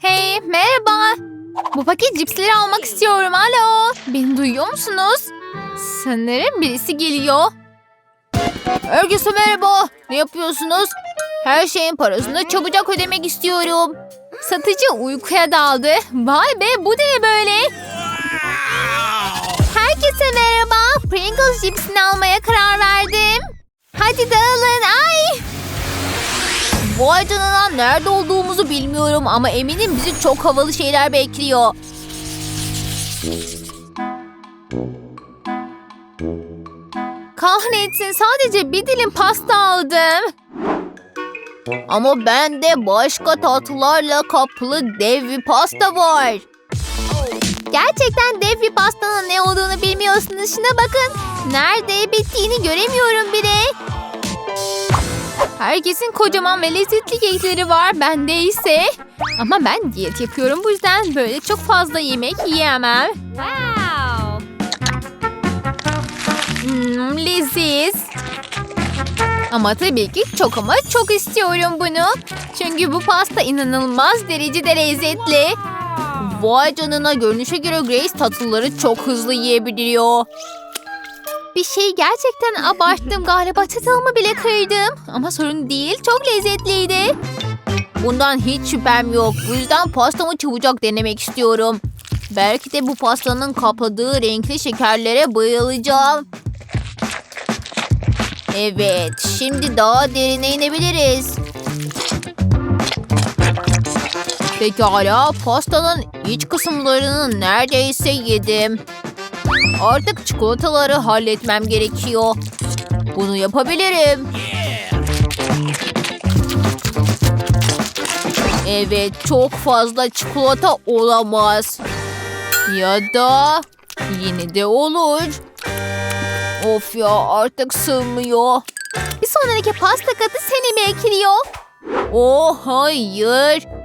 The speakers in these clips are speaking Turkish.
Hey merhaba. Bu paket cipsleri almak istiyorum. Alo. Beni duyuyor musunuz? Sanırım birisi geliyor. Herkese merhaba. Ne yapıyorsunuz? Her şeyin parasını çabucak ödemek istiyorum. Satıcı uykuya daldı. Vay be bu ne böyle? Herkese merhaba. Pringles cipsini almaya karar verdim. Hadi dağılın. Ay. Vay canına nerede olduğumuzu bilmiyorum ama eminim bizi çok havalı şeyler bekliyor. Kahretsin sadece bir dilim pasta aldım. Ama bende başka tatlılarla kaplı dev bir pasta var. Gerçekten dev bir pastanın ne olduğunu bilmiyorsunuz. Şuna bakın. Nerede bittiğini göremiyorum bile. Herkesin kocaman ve lezzetli kekleri var. Bende ise. Ama ben diyet yapıyorum. Bu yüzden böyle çok fazla yemek yiyemem. Wow. Hmm, leziz. Ama tabii ki çok ama çok istiyorum bunu. Çünkü bu pasta inanılmaz derecede lezzetli. Vay canına görünüşe göre Grace tatlıları çok hızlı yiyebiliyor. Bir şey gerçekten abarttım galiba çatalımı bile kırdım. Ama sorun değil çok lezzetliydi. Bundan hiç şüphem yok. Bu yüzden pastamı çabucak denemek istiyorum. Belki de bu pastanın kapladığı renkli şekerlere bayılacağım. Evet, şimdi daha derine inebiliriz. Pekala, pastanın iç kısımlarını neredeyse yedim. Artık çikolataları halletmem gerekiyor. Bunu yapabilirim. Evet, çok fazla çikolata olamaz. Ya da yine de olur. Of ya artık sığmıyor. Bir sonraki pasta katı seni bekliyor. Oh hayır.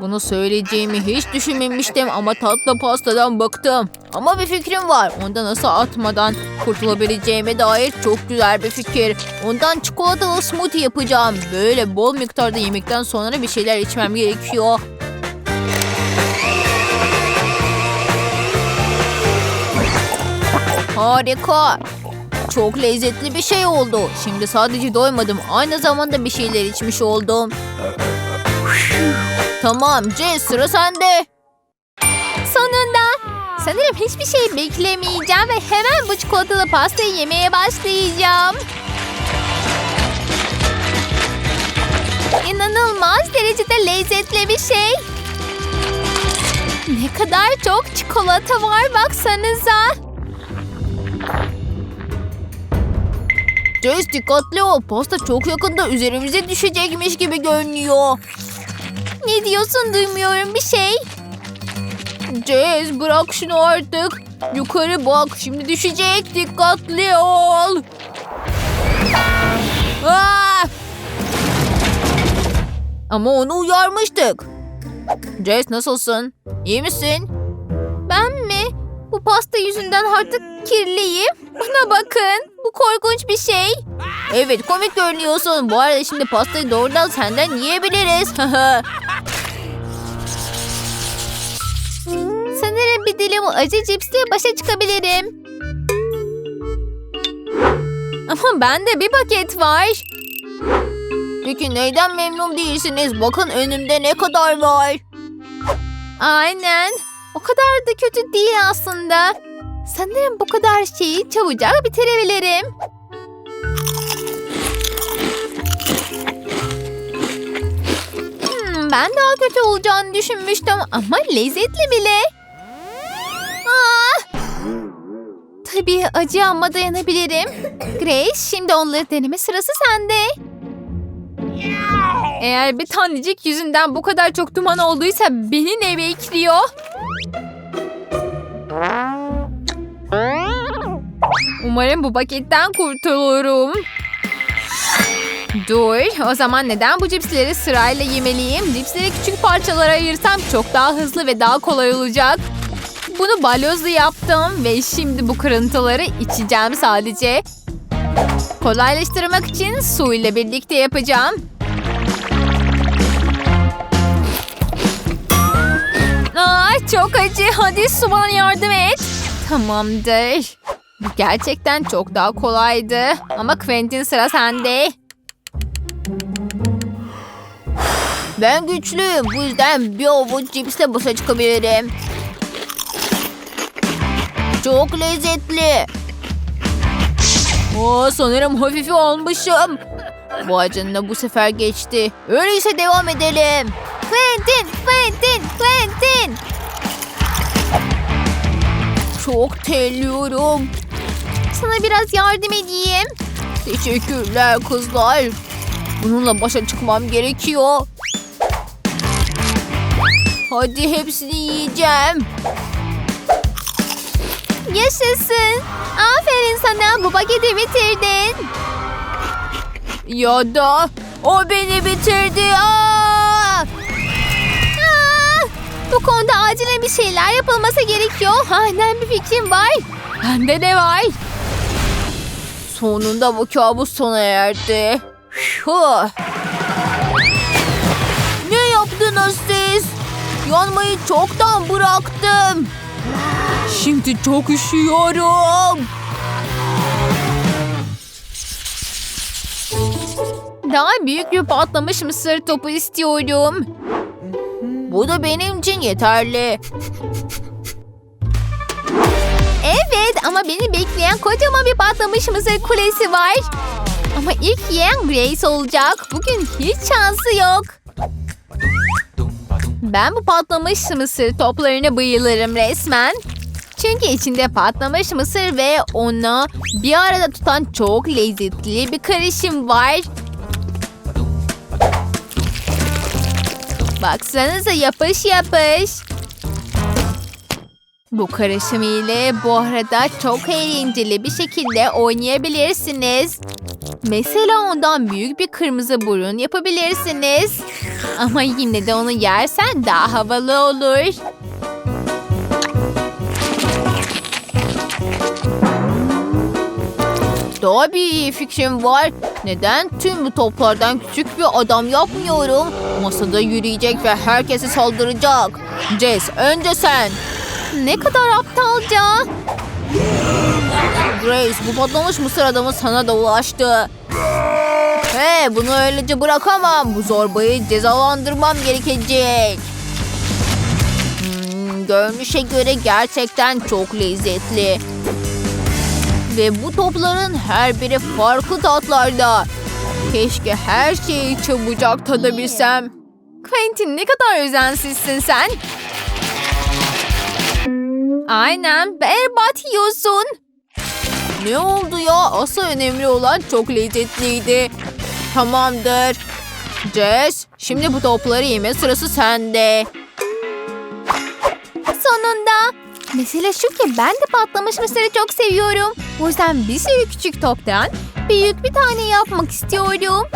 Bunu söyleyeceğimi hiç düşünmemiştim ama tatlı pastadan bıktım. Ama bir fikrim var. Ondan nasıl atmadan kurtulabileceğime dair çok güzel bir fikir. Ondan çikolatalı smoothie yapacağım. Böyle bol miktarda yemekten sonra bir şeyler içmem gerekiyor. Harika. Çok lezzetli bir şey oldu. Şimdi sadece doymadım. Aynı zamanda bir şeyler içmiş oldum. Tamam Jess sıra sende. Sonunda. Sanırım hiçbir şey beklemeyeceğim ve hemen bu çikolatalı pastayı yemeye başlayacağım. İnanılmaz derecede lezzetli bir şey. Ne kadar çok çikolata var baksanıza. Jess dikkatli ol. Pasta çok yakında üzerimize düşecekmiş gibi görünüyor. Ne diyorsun duymuyorum bir şey. Jess bırak şunu artık. Yukarı bak şimdi düşecek. Dikkatli ol. Aa! Ama onu uyarmıştık. Jess nasılsın? İyi misin? Ben mi? Bu pasta yüzünden artık kirliyim. Bana bakın. Bu korkunç bir şey. Evet komik görünüyorsun. Bu arada şimdi pastayı doğrudan senden yiyebiliriz. Sanırım bir dilim acı cipsle başa çıkabilirim. Ama bende bir paket var. Peki neyden memnun değilsiniz? Bakın önümde ne kadar var. Aynen. O kadar da kötü değil aslında. Sanırım bu kadar şeyi çabucak bitirebilirim. Hmm, ben daha kötü olacağını düşünmüştüm ama lezzetli bile. Tabii acı ama dayanabilirim. Grace şimdi onları deneme sırası sende. Eğer bir tanecik yüzünden bu kadar çok duman olduysa beni ne bekliyor? Umarım bu paketten kurtulurum. Dur, o zaman neden bu cipsleri sırayla yemeliyim? Cipsleri küçük parçalara ayırsam çok daha hızlı ve daha kolay olacak. Bunu balyozla yaptım ve şimdi bu kırıntıları içeceğim sadece. Kolaylaştırmak için su ile birlikte yapacağım. Aa, çok acı. Hadi su bana yardım et. Tamamdır. Bu gerçekten çok daha kolaydı. Ama Quentin sıra sende. Ben güçlüyüm. Bu yüzden bir avuç cipsle boşa çıkabilirim. Çok lezzetli. Oo, sanırım hafifi almışım. Vay canına bu sefer geçti. Öyleyse devam edelim. Quentin, Quentin, Quentin. Çok terliyorum. Sana biraz yardım edeyim. Teşekkürler kızlar. Bununla başa çıkmam gerekiyor. Hadi hepsini yiyeceğim. Yaşasın. Aferin sana bu paketi bitirdin. Ya da o beni bitirdi. Aa! Aa! Bu konuda acilen bir şeyler yapılması gerekiyor. Aynen bir fikrim var. Bende de var. Sonunda bu kabus sona erdi. Huh. Ne yaptınız siz? Yanmayı çoktan bıraktım. Şimdi çok üşüyorum. Daha büyük bir patlamış mısır topu istiyorum. Bu da benim için yeterli. Evet ama beni bekleyen kocaman bir patlamış mısır kulesi var. Ama ilk yiyen Grace olacak. Bugün hiç şansı yok. Ben bu patlamış mısır toplarına bayılırım resmen. Çünkü içinde patlamış mısır ve onu bir arada tutan çok lezzetli bir karışım var. Baksanıza yapış yapış. Bu karışım ile bu arada çok eğlenceli bir şekilde oynayabilirsiniz. Mesela ondan büyük bir kırmızı burun yapabilirsiniz. Ama yine de onu yersen daha havalı olur. Daha bir iyi fikrim var. Neden tüm bu toplardan küçük bir adam yapmıyorum? Masada yürüyecek ve herkese saldıracak. Jess önce sen. Ne kadar aptalca. Grace bu patlamış mısır adamı sana da ulaştı. He bunu öylece bırakamam. Bu zorbayı cezalandırmam gerekecek. Hmm, görünüşe göre gerçekten çok lezzetli. Ve bu topların her biri farklı tatlarda. Keşke her şeyi çabucak tadabilsem. Quentin ne kadar özensizsin sen. Aynen berbat yiyorsun. Ne oldu ya? Asıl önemli olan çok lezzetliydi. Tamamdır. Jess, şimdi bu topları yeme sırası sende. Sonunda. Mesele şu ki ben de patlamış mısırı çok seviyorum. O yüzden bir sürü küçük toptan büyük bir tane yapmak istiyorum.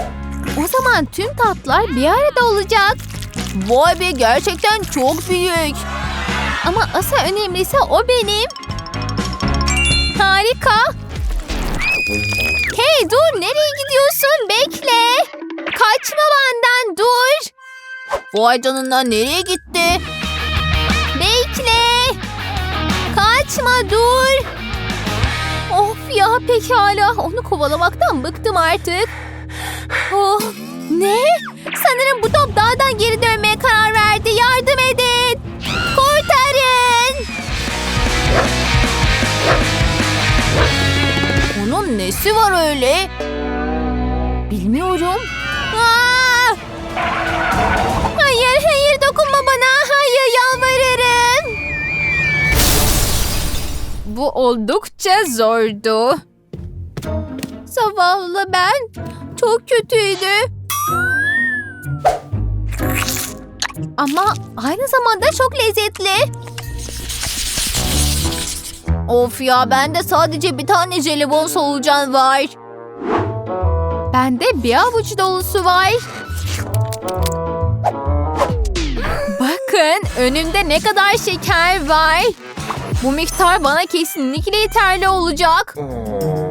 O zaman tüm tatlar bir arada olacak. Vay be gerçekten çok büyük. Ama asıl önemlisi o benim. Harika. Kaçma benden dur. Vay canına nereye gitti? Bekle. Kaçma dur. Of ya pekala onu kovalamaktan bıktım artık. Oh, ne? Sanırım bu top dağdan geri dönmeye karar verdi. Yardım edin. Kurtarın. Onun nesi var öyle? Bilmiyorum. Bu oldukça zordu. Zavallı ben. Çok kötüydü. Ama aynı zamanda çok lezzetli. Of ya bende sadece bir tane jelibon solucan var. Bende bir avuç dolusu var. Bakın önümde ne kadar şeker var. Bu miktar bana kesinlikle yeterli olacak.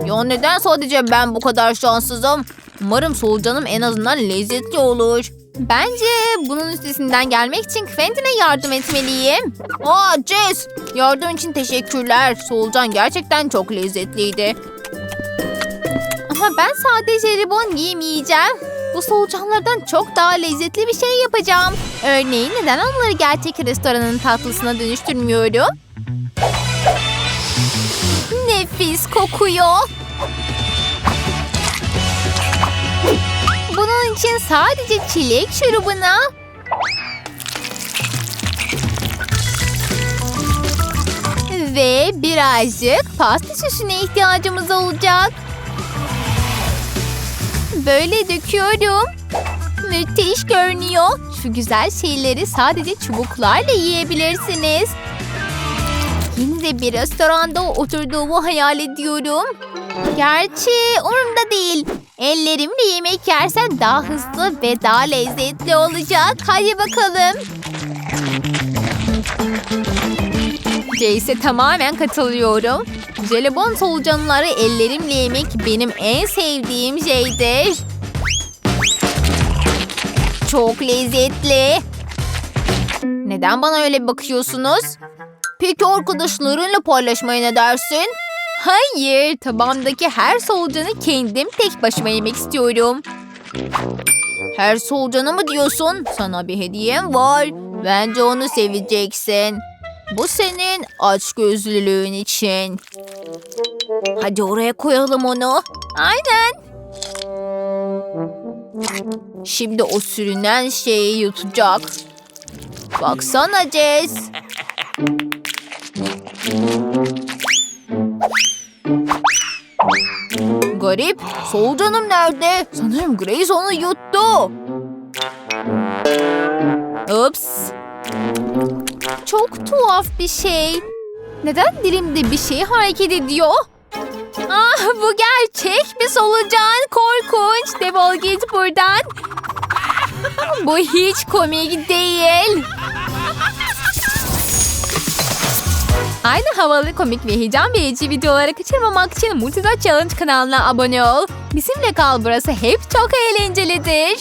Ya neden sadece ben bu kadar şanssızım? Umarım solucanım en azından lezzetli olur. Bence bunun üstesinden gelmek için Quentin'e yardım etmeliyim. Aa Jess, yardım için teşekkürler. Solucan gerçekten çok lezzetliydi. Ama ben sadece jelibon yemeyeceğim. Bu solucanlardan çok daha lezzetli bir şey yapacağım. Örneğin neden onları gerçek restoranın tatlısına dönüştürmüyorum? Nefis kokuyor. Bunun için sadece çilek şurubuna ve birazcık pasta süsüne ihtiyacımız olacak. Böyle döküyorum. Müthiş görünüyor. Şu güzel şeyleri sadece çubuklarla yiyebilirsiniz. Yine bir restoranda oturduğumu hayal ediyorum. Gerçi umurumda değil. Ellerimle yemek yersen daha hızlı ve daha lezzetli olacak. Hadi bakalım. Jace'e tamamen katılıyorum. Jelibon solucanları ellerimle yemek benim en sevdiğim şeydir. Çok lezzetli. Neden bana öyle bakıyorsunuz? Peki arkadaşlarınla paylaşmaya ne dersin? Hayır, tabağımdaki her solucanı kendim tek başıma yemek istiyorum. Her solucanı mı diyorsun? Sana bir hediyem var. Bence onu seveceksin. Bu senin açgözlülüğün için. Hadi oraya koyalım onu. Aynen. Şimdi o sürünen şeyi yutacak. Baksana Jess. Solucanım nerede? Sanırım Grace onu yuttu. Ups. Çok tuhaf bir şey. Neden dilimde bir şey hareket ediyor? Ah bu gerçek bir solucan. Korkunç. Defol git buradan. Bu hiç komik değil. Aynı havalı, komik ve heyecan verici videoları kaçırmamak için Multida Challenge kanalına abone ol. Bizimle kal burası hep çok eğlencelidir.